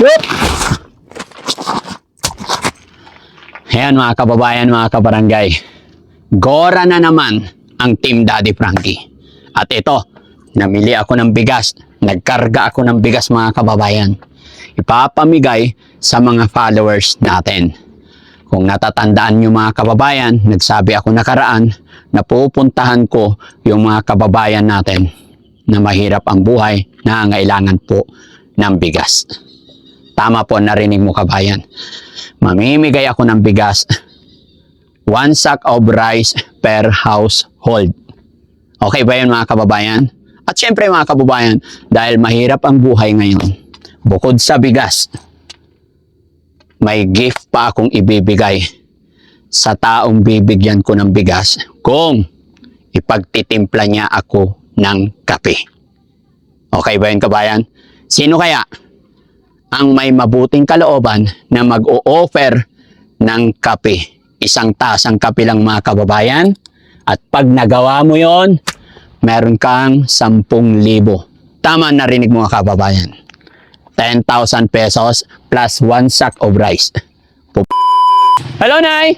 Yup! Ayan mga kababayan, mga kabarangay. Gora na naman ang Team Daddy Frankie. At ito, namili ako ng bigas. Nagkarga ako ng bigas mga kababayan. Ipapamigay sa mga followers natin. Kung natatandaan nyo mga kababayan, nagsabi ako nakaraan na pupuntahan ko yung mga kababayan natin na mahirap ang buhay, nangangailangan po ng bigas. Tama po, narinig mo kabayan. Mamimigay ako ng bigas. One sack of rice per household. Okay ba yun mga kababayan? At syempre mga kababayan, dahil mahirap ang buhay ngayon, bukod sa bigas, may gift pa akong ibibigay sa taong bibigyan ko ng bigas kung ipagtitimpla niya ako ng kape. Okay ba yun kabayan? Sino kaya ang may mabuting kalooban na mag-o-offer ng kape? Isang tasang kape lang mga kababayan. At pag nagawa mo yon, meron kang 10,000. Tama narinig mga kababayan. 10,000 pesos plus one sack of rice. Hello, Nay!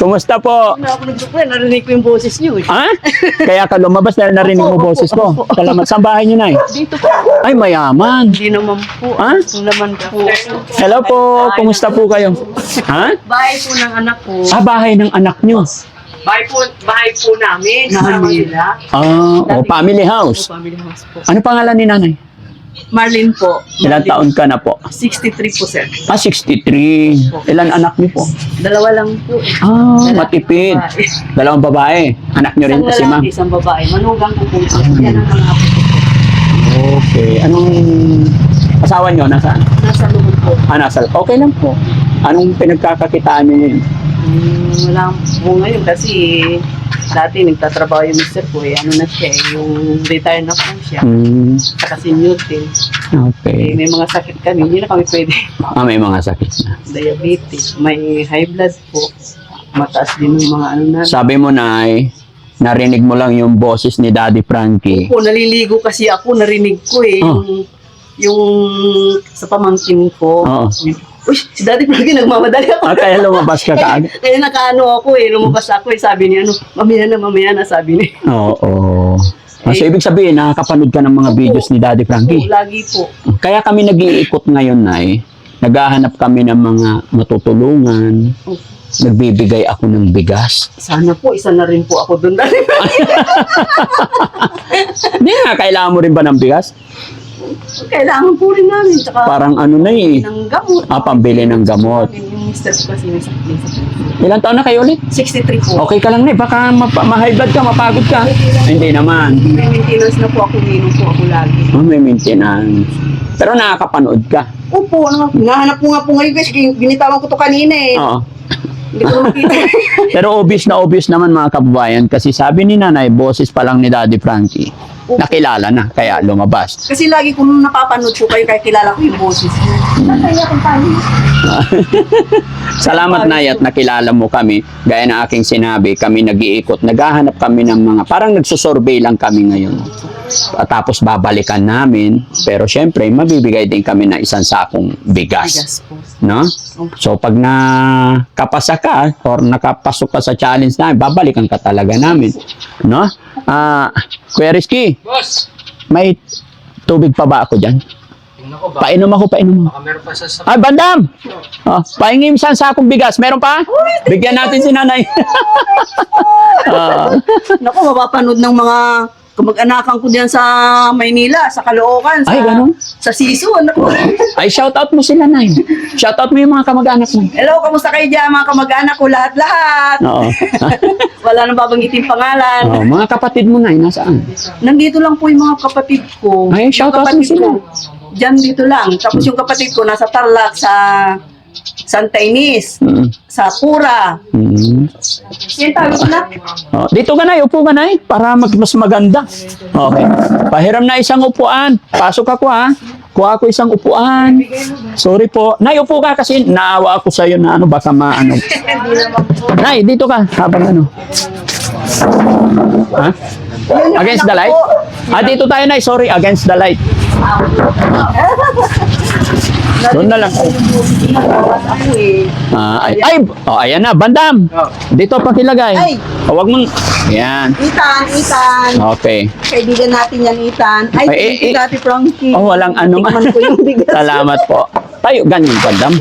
Kumusta po? Ako narinig ko yung boses niyo eh. Ha? Kaya ka lumabas dahil narinig mo Opo, boses ko. opo. Salamat. Saan bahay niyo, Nay? Dito po. Ay, mayaman. Hindi naman po. Ha? Ito naman po. Hello po, kumusta po kayo? Ha? Bahay po ng anak ko. Ah, bahay ng anak niyo. Bahay po, bahay po namin. Sa Manila. Ah, o family house. Family house po. Ano pangalan ni nanay? Marlene po. Ilan taon ka na po? 63 po sir. Ah, 63. Ilan anak niyo po? Dalawa lang po. Ah, Lalaki, matipid. babae. Dalawang babae. Anak niyo rin Isang kasi, ma'am. lalaki, isang babae. Manugang ko po. Yan ang mga apo ko. Okay. Anong asawa niyo? Nasaan? Nasa loob po. Ah, nasa. Okay lang po. Anong pinagkakakitaan niyo yun? Hmm, wala po ngayon kasi dati nagtatrabaho yung mister ko eh. Ano na siya eh. Yung retire na po siya. Hmm, Saka senior din. Eh, okay. may mga sakit kami. Hindi na kami pwede. Ah, may mga sakit na. Diabetes. May high blood po. Mataas din yung mga ano na. Sabi mo, Nay, narinig mo lang yung boses ni Daddy Frankie. po, naliligo kasi ako. Narinig ko eh. Oh. Yung, yung sa pamangkin ko. Oo. Uy, si Daddy Frankie nagmamadali ako. Ah, kaya lumabas ka kaya, kaagad? kaya nakaano ako eh. Lumabas ako eh. Sabi niya, ano, mamaya na, mamaya na, sabi niya. Oo. Ah, so, ibig sabihin, nakakapanood ka ng mga videos ni Daddy Po, Frankie. lagi po. Kaya kami nag-iikot ngayon, Nay. Naghahanap kami ng mga matutulungan. Oh, Nagbibigay ako ng bigas. Sana po, isa na rin po ako doon. Hindi nga, kailangan mo rin ba ng bigas? Kailangan po rin namin. Tsaka Parang ano na eh. ng gamot. Ah, pambili ng gamot. Yung mister ko kasi may sakit. Ilang taon na kayo ulit? 63 po. Okay ka lang, Nay. Baka mapa- ma-high blood ka, mapagod ka. Hindi naman. May maintenance na po ako, umiinom po ako lagi. Oh, may maintenance. Pero nakakapanood ka. Opo, ano, hinahanap ko nga po ngayon guys, binitawan ko to kanina eh. Oo. Hindi ko makita. Pero obvious na obvious naman mga kababayan kasi sabi ni nanay, boses pa lang ni Daddy Frankie. Nakilala na, kaya lumabas. Kasi lagi ko nung napapanood po kayo, kaya kilala ko yung boses niyo. Tayo. Salamat na at nakilala mo kami. Gaya na aking sinabi, kami nag-iikot. Naghahanap kami ng mga, parang nagsusurvey lang kami ngayon. At tapos babalikan namin. Pero syempre, mabibigay din kami ng isang sakong bigas. No? So pag nakapasa ka or nakapasok ka sa challenge namin, babalikan ka talaga namin. No? Ah, Kuya Rizky, Boss, may tubig pa ba ako dyan? tingnan ko ba? Painom ako, painom mo. Baka meron pa sa sa... Ay, bandam! Oh, pahingin isang sakong bigas. Meron pa? Bigyan natin si nanay. Ah, Naku, mapapanood ng mga kamag-anakan ko diyan sa Maynila, sa Caloocan, sa, Ay, ganun? sa Sison. Naku. ay, shout out mo sila, Nay. Shout out mo yung mga kamag-anak mo. Hello, kamusta kayo dyan mga kamag-anak ko lahat-lahat? Oo. Wala nang babanggitin pangalan. Oh, mga kapatid mo, Nay, nasaan? Nandito lang po yung mga kapatid ko. Ay, shout out mo kapatid sila. ko, Diyan dito lang. Tapos yung kapatid ko nasa Tarlac sa Santa Ines, Mm. sa Pura. Mm. Yan tayo na. Oh, dito ka na, upo ka na para mag, mas maganda. Okay. Pahiram na isang upuan. Pasok ako ha. Kuha ko isang upuan. Sorry po. Nay, upo ka kasi naawa ako sa'yo na ano, baka maano. Nay, dito ka. Habang ano. Ha? Against the light? Ah, dito tayo, Nay. Sorry, against the light. Doon na lang. Eh. Ah, ay, ay, oh, ayan na, bandam. Dito pakilagay. Ay. Oh, wag mo. Yan. Itan, Itan. Okay. Kaibigan natin yan, Itan. Ay, Ay, eh, you, eh. Dati Frankie. Oh, walang ano man. Tikman ko yung bigas. Salamat po. Tayo, ganyan, bandam.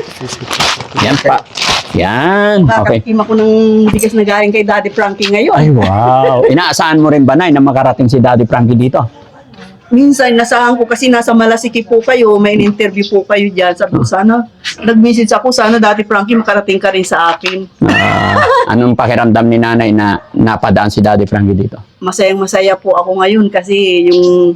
Yan pa. Yan. Okay. Nakakakim ako ng bigas na galing kay Daddy Frankie ngayon. Ay, wow. Inaasahan mo rin ba, Nay, na makarating si Daddy Frankie dito? Minsan, nasahan ko kasi nasa Malasiki po kayo, may interview po kayo dyan. Sabi ko, sana, nag-message ako, sana Daddy Frankie makarating ka rin sa akin. Ah, anong pakiramdam ni Nanay na napadaan si Daddy Frankie dito? Masayang masaya po ako ngayon kasi yung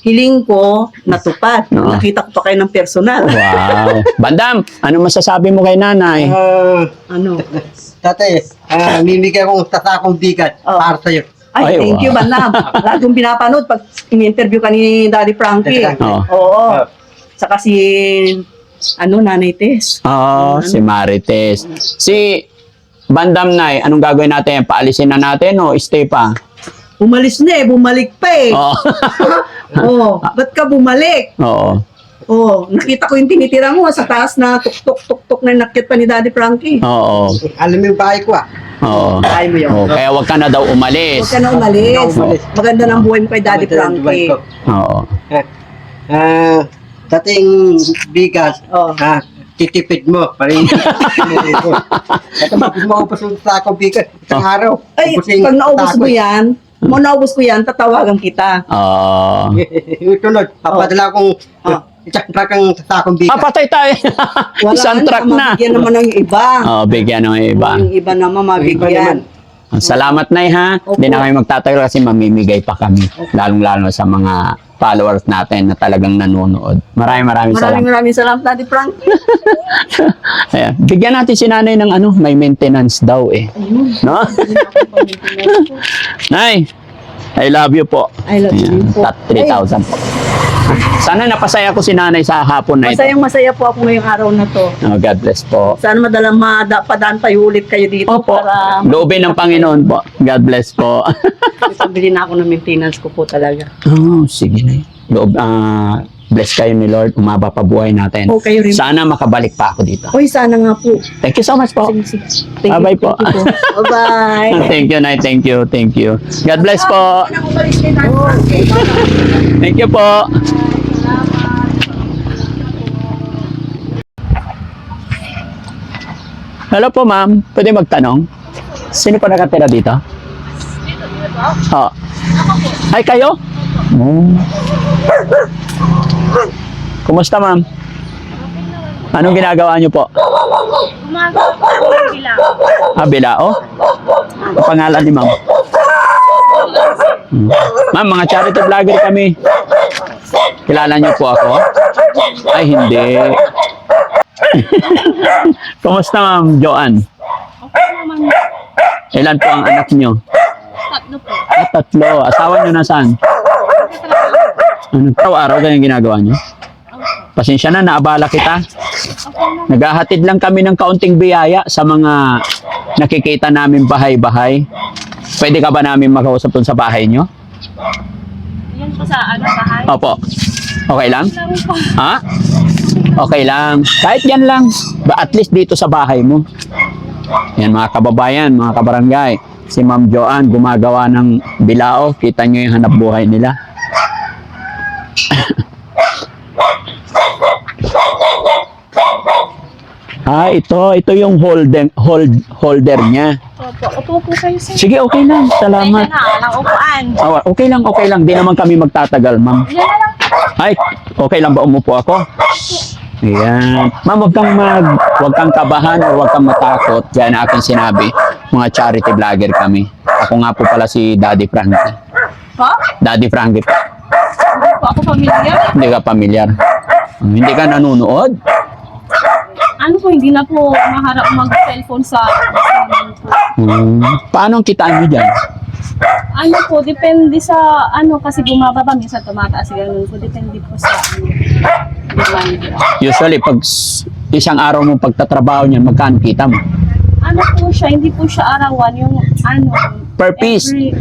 hiling ko natupad. Oo. Nakita ko pa kayo ng personal. Wow. Bandam, ano masasabi mo kay Nanay? Ah, Ano? tatay, ah, mimigay kong tatakong bigat Oh. para sa'yo. Ay, Ay, thank wow. you, Banab. Lagi kong pinapanood pag in-interview ka ni Daddy Frankie. Daddy Frankie. Oo. Oh. Saka si, ano, Nanay Tess. Oh, si Marites. Si Bandam Nay, anong gagawin natin? Paalisin na natin o stay pa? Umalis na eh, bumalik pa eh. Oo. Oo. Ba't ka bumalik? Oo. Oo. Nakita ko yung tinitira mo sa taas na tuk-tuk-tuk-tuk na nakit pa ni Daddy Frankie. Oo. Alam mo yung bahay ko ah. Oo. Kaya mo yun. Oo, Kaya wag ka na daw umalis. Huwag ka na umalis. Huwag ka na umalis. Maganda ng buhay mo kay Daddy Maganda ng buhay Frankie. ko. Oo. Ah, dating bigas, Oo. ah, titipid mo. Parin. Ito, maubos yung takong bigas. Isang Oh. araw. Ay, ubusin pag naubos mo yan, mo naubos ko yan, tatawagan kita. Oo. Yung tunod, papadala kong Oh. Isang trakang takong bigas. Ah, patay tayo. Isang truck na. Mabigyan naman ng iba. Oo, bigyan ng iba. Yung iba naman mabigyan. Salamat Nay ha. Hindi na kami magtatagal kasi mamimigay pa kami. Lalong-lalo sa mga followers natin na talagang nanonood. Maraming maraming Maraming salamat. maraming salamat, Daddy Frankie. Ayan. Bigyan natin si nanay ng ano, may maintenance daw eh. No? Nay, I love you po. I love you Ayan, po. tat- 3,000 po. Sana napasaya ko si nanay sa hapon na ito. Masayang masaya po ako ngayong araw na to. Oh, God bless po. Sana madalang madapadaan tayo ulit kayo dito Opo. para Loobin ng Panginoon po. God bless po. pabili na ako ng maintenance ko po talaga. oh, sige na. Loob, ah, bless kayo ni Lord. Umaba pa buhay natin. O kayo rin. Sana makabalik pa ako dito. Oy, sana nga po. Thank you so much po. Sige, sige. Thank Bye-bye you, po. thank you po. Bye-bye. Thank you, Nay. Thank you. Thank you. God bless po. Thank you po. Hello po, ma'am. Pwede magtanong? Sino po nakatira dito? Oh. Ay, kayo? Oh. Kumusta, ma'am? Anong ginagawa niyo po? Gumagawa po ng bilang. Ah, Bilao? Ang pangalan ni ma'am? Hmm. Ma'am, mga charity vlogger kami. Kilala niyo po ako? Ay, hindi. Kumusta ma'am, Joanne? Okay naman. Ilan po ang anak niyo? Tatlo po. Ah, tatlo. Asawa niyo nasaan? Ano, araw-araw ganyan ginagawa niyo? Pasensya na, naabala kita. Naghahatid lang kami ng kaunting biyaya sa mga nakikita namin bahay-bahay. Pwede ka ba namin makausap dun sa bahay niyo? Yan po sa ano, bahay. Opo. Okay lang? Ha? Okay lang. Kahit yan lang. Ba, at least dito sa bahay mo. Yan mga kababayan, mga kabarangay. Si Ma'am Joanne gumagawa ng bilao. Kita nyo yung hanap buhay nila. Ah, ito. Ito yung holder, hold, holder niya. Opo. Upo po kayo sa Sige, okay lang. Salamat. Yan na, walang upuan. Ah, okay lang, okay lang. Di naman kami magtatagal, ma'am. Yan na lang. Ay, okay lang ba umupo ako? Ayan. Ma'am, huwag kang mag, huwag kang kabahan o huwag kang matakot. Yan ang aking sinabi. Mga charity vlogger kami. Ako nga po pala si Daddy Frankie. Po? Daddy Frankie po. Hindi po ako pamilya. Hindi ka pamilyar. Hmm, Hindi ka nanonood? Ano po, hindi na po maharap mag-cellphone sa po. Hmm. Paano ang kitaan nyo dyan? Ano po, depende sa ano kasi bumababa minsan tumataas ganun po. Depende po sa ano. Demand po. Usually, pag s- isang araw mo pagtatrabaho niyan, magkano kita mo? Ano po siya, hindi po siya arawan yung ano. Per piece? every-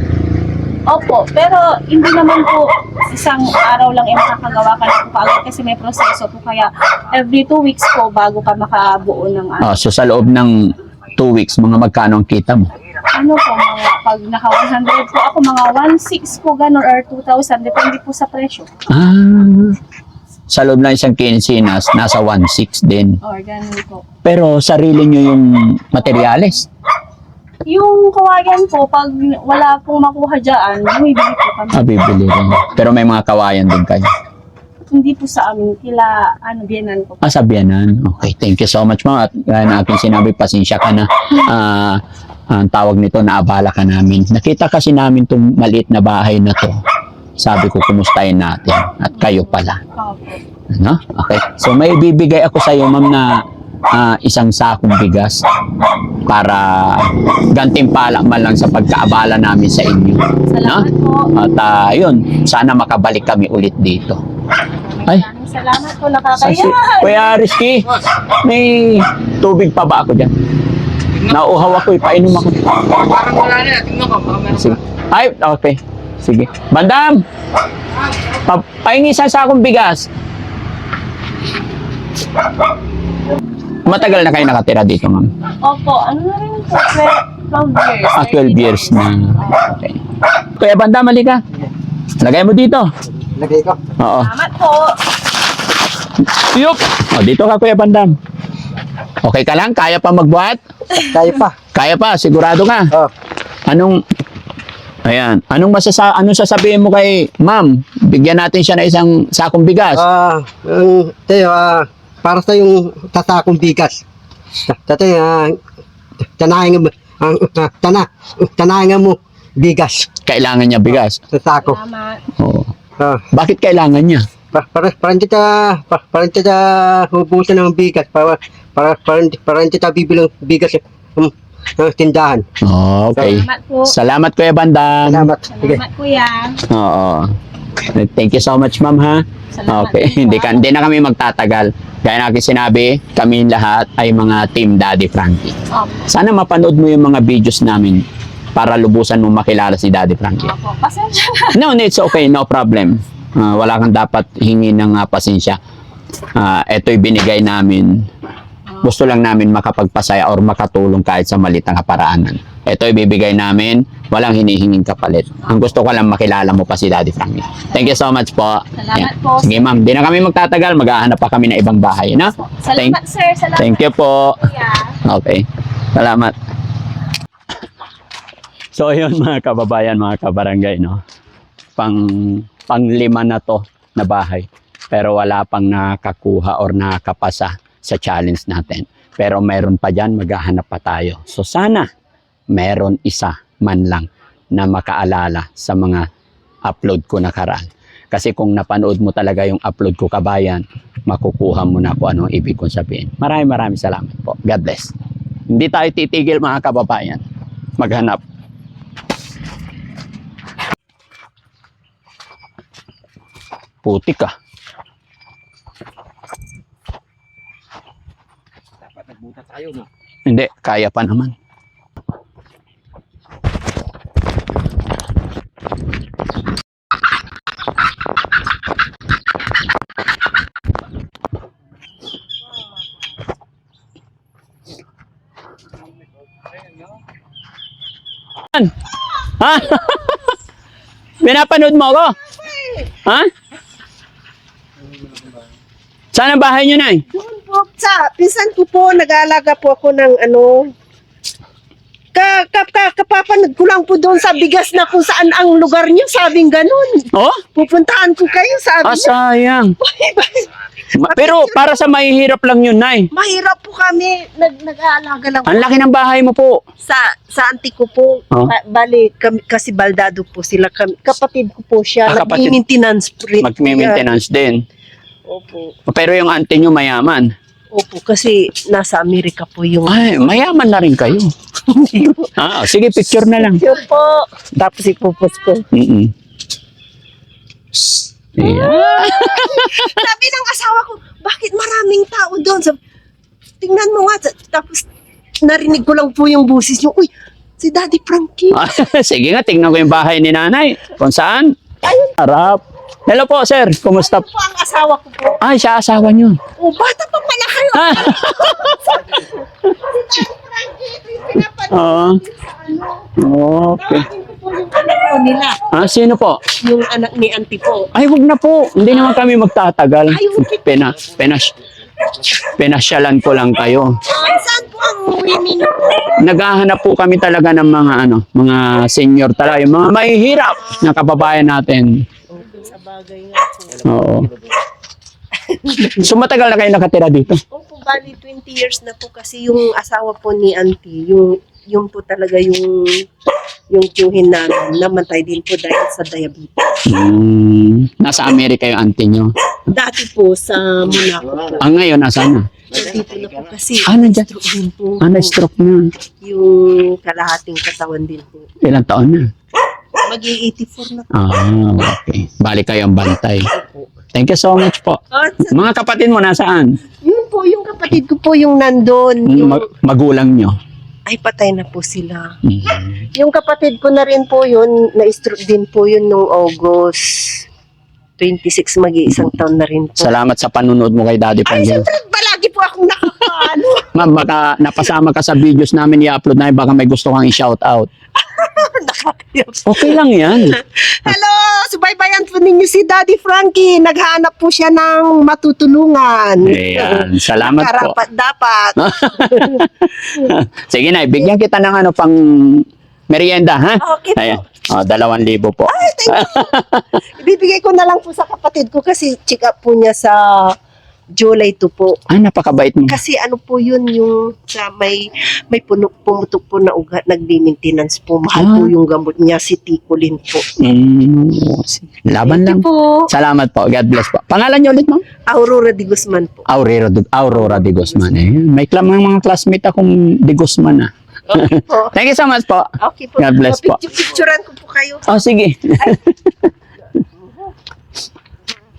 Opo, pero hindi naman po isang araw lang ay makakagawa ka po kaagad kasi may proseso po kaya every two weeks po bago ka makabuo ng ano. Oh, so sa loob ng two weeks, mga magkano ang kita mo? Ano po, mga, pag naka 100 po ako, mga 1.6 po gano'n or 2,000, depende po sa presyo. Ah, sa loob ng isang kinsinas, nasa 1.6 din. Or gano'n po. Pero sarili nyo yung materyales. Yung kawayan po, pag wala pong makuha dyan, bumibili po kami. Ah, bibili rin. Pero may mga kawayan din kayo. Hindi po sa amin, kila, ano, biyanan ko. Ah, sa Bianan. Okay, thank you so much ma'am. At gaya na aking sinabi, pasensya ka na. Ah, ang tawag nito, naabala ka namin. Nakita kasi namin itong maliit na bahay na to. Sabi ko, kumustahin natin. At kayo pala. Opo. Ano? Okay. So may bibigay ako sa iyo, ma'am, na ah, isang sakong bigas para gantimpala man lang sa pagkaabala namin sa inyo. Salamat po. At ah, yun, sana makabalik kami ulit dito. Ay. Salamat po, Kasi, nakakaya. Kuya Rizky, may tubig pa ba ako dyan? Nauuhaw ako, ipainom ako. Parang wala na. Tingnan ko. Sige. Ay, okay. Sige. Bandam! Pa pahingi sa sakong bigas. Matagal na kayo nakatira dito, ma'am. Opo, ano na rin po, 12 years. Ah, 12 years na. Okay. Kuya Bandam, halika. Lagay mo dito. Lagay ko. Oo. Salamat po. Yup! O, dito ka, Kuya Bandam. Okay ka lang? Kaya pa magbuhat? Kaya pa. Kaya pa, sigurado ka. Oh. Anong Ayan, anong masasa anong sasabihin mo kay Ma'am? Bigyan natin siya ng isang sakong bigas. Ah, ang tayo, ah, para sa yung tatakong bigas. Tatay, ah, tanahin mo, ang ah, tana, tanahin mo bigas Kailangan niya bigas. sa sako. Salamat. Oo. Ah, Bakit kailangan niya? pa, para para hindi ta pa, para hindi ta hubusan ng bigas para para para hindi para hindi ta bibilang bigas um, ng tindahan. Oh, okay. Salamat po. Salamat Kuya Bandam. Salamat. Salamat kuya. Oo. Thank you so much, Ma'am ha. Salamat Okay, hindi ka hindi na kami magtatagal. Gaya na aking sinabi, kami lahat ay mga Team Daddy Frankie. Opo. Sana mapanood mo yung mga videos namin para lubusan mo makilala si Daddy Frankie. Opo. Pasensya na. No, it's okay. No problem. Ah, wala kang dapat hingi ng ah, pasensya. Ah, ito'y binigay namin. Gusto lang namin makapagpasaya or makatulong kahit sa maliit na kaparaanan. Ito'y bibigay namin. Walang hinihinging kapalit. Ang gusto ko lang makilala mo pa si Daddy Frankie. Thank you so much po. Salamat po. Sige ma'am, di na kami magtatagal. Maghahanap pa kami ng ibang bahay. Na? Thank, Salamat sir. Salamat thank you po. kuya. Okay. Salamat. So ayun mga kababayan, mga kabarangay, no. Pang panglima na to na bahay. Pero wala pang nakakuha or nakapasa sa challenge natin. Pero meron pa diyan, maghahanap pa tayo. So sana meron isa man lang na makaalala sa mga upload ko nakaraan. Kasi kung napanood mo talaga yung upload ko kabayan, makukuha mo na kung anong ibig kong sabihin. Maraming maraming salamat po. God bless. Hindi tayo titigil mga kababayan. Maghanap. Putik ka. Nagbuta tayo, no? Hindi, kaya pa naman. Ha? Pinapanood mo ako? Ha? Saan ang bahay niyo, Nay? po, sa pinsan ko po, nag-aalaga po ako ng ano, ka, ka, ka, kapapanood ko lang po doon sa bigas na kung saan ang lugar niyo, sabing ganun. Oh? Pupuntahan ko kayo, sabi Ah, niya. sayang. Ma- Pero para sa mahihirap lang yun, Nay. Mahirap po kami, nag, nag-aalaga lang po. Ang laki ng bahay mo po. Sa, sa auntie ko po, Oh. ba- bali, kami, kasi baldado po sila kami. Kapatid ko po siya, Ah, kapatid. nag-maintenance po rin. Mag-maintenance din. Opo, Pero yung auntie nyo mayaman. Opo, kasi nasa Amerika po yung... Ay, mayaman na rin kayo. ah, sige, picture na lang. Yun po. Tapos ipupos ko. Mm-mm. Yeah. Sabi ng asawa ko, bakit maraming tao doon? Sabi, tingnan mo nga. Tapos narinig ko lang po yung busis niyo. Uy, si Daddy Frankie. Sige nga, tingnan ko yung bahay ni nanay. Kung saan? Harap. Hello po, sir. Kumusta? Po ang asawa ko po. Ay, siya asawa niyo. Oh, bata pa pala kayo. Ah. Oo. Okay. Anak po nila. Ah, sino po? Yung anak ni auntie po. Ay, wag na po. Hindi naman kami magtatagal. Ay, okay. Pena, penas, penasyalan ko lang kayo. Ay, saan po ang uwi ninyo? Naghahanap po kami talaga ng mga ano, mga senior talaga, yung mga mahihirap na kababayan natin. Sa bagay nga po. Oo. So matagal na kayo nakatira dito? Opo, bali 20 years na po kasi yung asawa po ni auntie, yung yung po talaga yung yung tiyuhin namin, namatay din po dahil sa diabetes. Hmm, nasa Amerika yung auntie nyo. Dati po sa Monaco. Ah, ngayon, nasa na? Nandito na po kasi. Ah, nandyan. stroke din po. Ah, na-stroke na. Yung kalahating katawan din po. Ilang taon na? Mag-84 na po. Ah, okay. Bali kayo ang bantay. Thank you so much po. Mga kapatid mo nasaan? yun po, yung kapatid ko po yung nandun. Yung, Mag- magulang nyo. ay, patay na po sila. Hmm. Yung kapatid ko na rin po yun, na-stroke din po yun nung August 26, mag-iisang taon na rin po. Salamat sa panunod mo kay Daddy Ay, Pangil. siyempre, balagi po akong nakakaano. Ma'am, baka napasama ka sa videos namin i-upload namin, baka may gusto kang i-shout out. Okay lang yan. Hello! Subaybayan po ninyo si Daddy Frankie. Naghahanap po siya ng matutulungan. Ayan, salamat po. Karapat dapat. Sige na, bigyan kita ng ano pang merienda, ha? Okay po. Ayan. Oh, dalawang libo po. Ibibigay ko na lang po sa kapatid ko kasi check up po niya sa July 2 po. Ah, napakabait mo. Kasi ano po yun yung sa may may puno, pumutok po na ugat, nagbi-maintenance po. Mahal Ah. po yung gamot niya, si Ticolin po. Mm, laban lang. Thank you po. Salamat po. God bless po. Pangalan niyo ulit, ma'am? Aurora de Guzman po. Aurora, de- Aurora de Guzman. Eh. May klam ng mga classmate akong de Guzman, ah. Okay po. Thank you so much po. Okay po. God bless po. Picture-picturean ko po kayo. Oh, sige.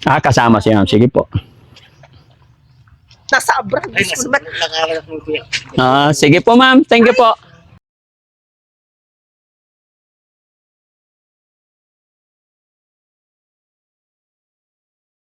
ah, kasama siya. Sige po. Nasa abroad. Diyos ko naman. Ah, sige po, ma'am. Thank you po.